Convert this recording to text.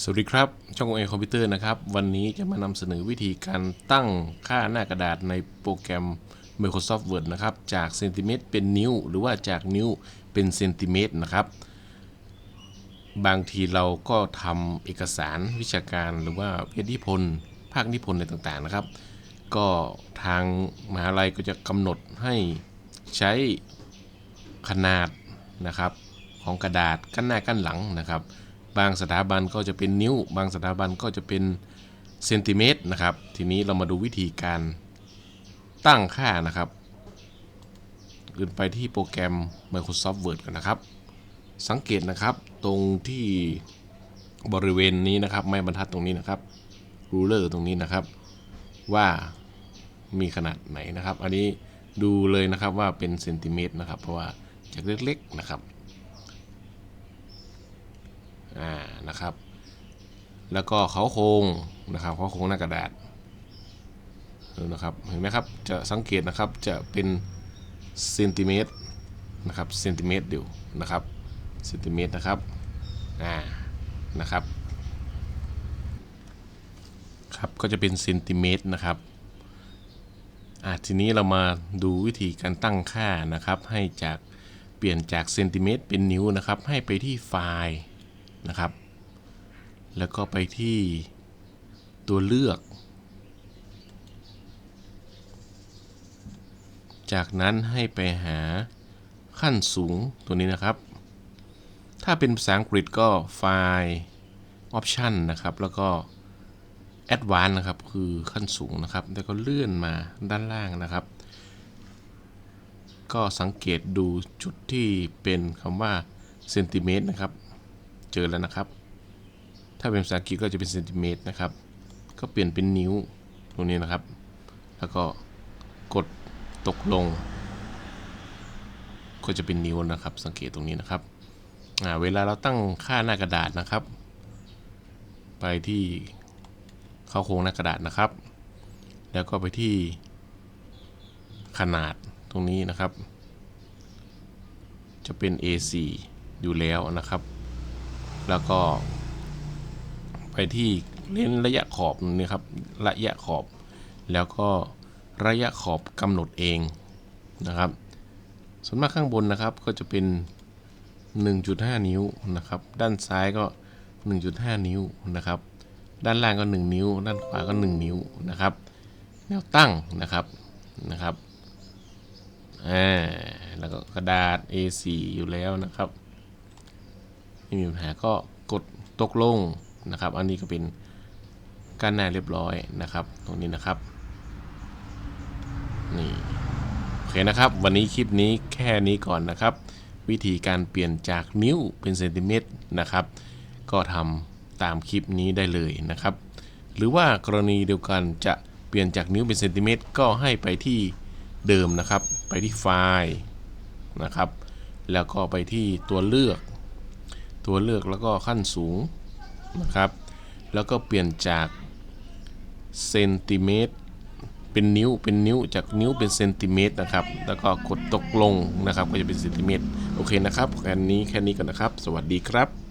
สวัสดีครับ ช่องเอคอมพิวเตอร์นะครับ วันนี้จะมานำเสนอวิธีการตั้งค่าหน้ากระดาษในโปรแกรม Microsoft Word นะครับ จากเซนติเมตรเป็นนิ้ว หรือว่าจากนิ้วเป็นเซนติเมตรนะครับ บางทีเราก็ทำเอกสารวิชาการหรือว่าเพียรนิพนธ์ภาคนิพนธ์ในต่างๆนะครับ ก็ทางมหาลัยก็จะกำหนดให้ใช้ขนาดนะครับของกระดาษกั้นหน้ากั้นหลังนะครับ บางสถาบันก็จะเป็นนิ้ว บางสถาบันก็จะเป็นเซนติเมตรนะครับ ทีนี้เรามาดูวิธีการตั้งค่านะครับขึ้นไปที่โปรแกรม Microsoft Word กันนะครับ สังเกตนะครับตรงที่บริเวณนี้นะครับไม้บรรทัดตรงนี้นะครับรูเลอร์ตรงนี้นะครับว่ามีขนาดไหนนะครับ อันนี้ดูเลยนะครับว่าเป็นเซนติเมตรนะครับ เพราะว่าจากเล็กๆนะครับ อ่านะครับ แล้วก็เขาโครงนะครับเขาโครงหน้ากระดาษดูนะครับเห็นไหมครับจะสังเกตนะครับจะเป็นเซนติเมตรนะครับเซนติเมตรเดียวนะครับเซนติเมตรนะครับอ่านะครับครับก็จะเป็นเซนติเมตรนะครับอ่าทีนี้เรามาดูวิธีการตั้งค่านะครับ ให้จากเปลี่ยนจากเซนติเมตรเป็นนิ้วนะครับ ให้ไปที่ไฟล์ นะครับ แล้วก็ไปที่ตัวเลือก จากนั้นให้ไปหาขั้นสูงตัวนี้นะครับ ถ้าเป็นภาษาอังกฤษก็ไฟล์ Option นะครับ แล้วก็ Advanced นะครับ คือขั้นสูงนะครับ แล้วก็เลื่อนมาด้านล่างนะครับ ก็สังเกตดูจุดที่เป็นคำว่าเซนติเมตรนะครับ เจอแล้วนะครับ ถ้าเป็นภาษาอังกฤษก็จะเป็นเซนติเมตรนะครับ ก็เปลี่ยนเป็นนิ้วตรงนี้นะครับ แล้วก็กดตกลง ก็จะเป็นนิ้วนะครับ สังเกตตรงนี้นะครับเวลาเราตั้งค่าหน้ากระดาษนะครับ ไปที่เข้าโครงหน้ากระดาษนะครับ แล้วก็ไปที่ขนาดตรงนี้นะครับ จะเป็น A4 อยู่แล้วนะครับ แล้วก็ไปที่เลนระยะขอบนี่ครับระยะขอบ แล้วก็ระยะขอบกำหนดเองนะครับ ส่วนมากข้างบนนะครับก็จะเป็น 1.5 นิ้วนะครับ ด้านซ้ายก็ 1.5 นิ้วนะครับ ด้านล่างก็ 1 นิ้ว ด้านขวาก็ 1 นิ้วนะครับ แนวตั้งนะครับนะครับอ่าแล้วก็กระดาษ A4 อยู่แล้วนะครับ ไม่มีปัญหาก็กดตกลงนะครับ อันนี้ก็เป็นการหน้าเรียบร้อยนะครับ ตรงนี้นะครับนี่โอเคนะครับ วันนี้คลิปนี้แค่นี้ก่อนนะครับ วิธีการเปลี่ยนจากนิ้วเป็นเซนติเมตรนะครับ ก็ทำตามคลิปนี้ได้เลยนะครับ หรือว่ากรณีเดียวกันจะเปลี่ยนจากนิ้วเป็นเซนติเมตรก็ให้ไปที่เดิมนะครับ ไปที่ไฟล์นะครับ แล้วก็ไปที่ตัวเลือก ตัวเลือกแล้วก็ขั้นสูงนะครับ แล้วก็เปลี่ยนจากเซนติเมตรเป็นนิ้วเป็นนิ้วจากนิ้วเป็นเซนติเมตรนะครับ แล้วก็กดตกลงนะครับ ก็จะเป็นเซนติเมตรโอเคนะครับแค่นี้แค่นี้ก่อนนะครับ สวัสดีครับ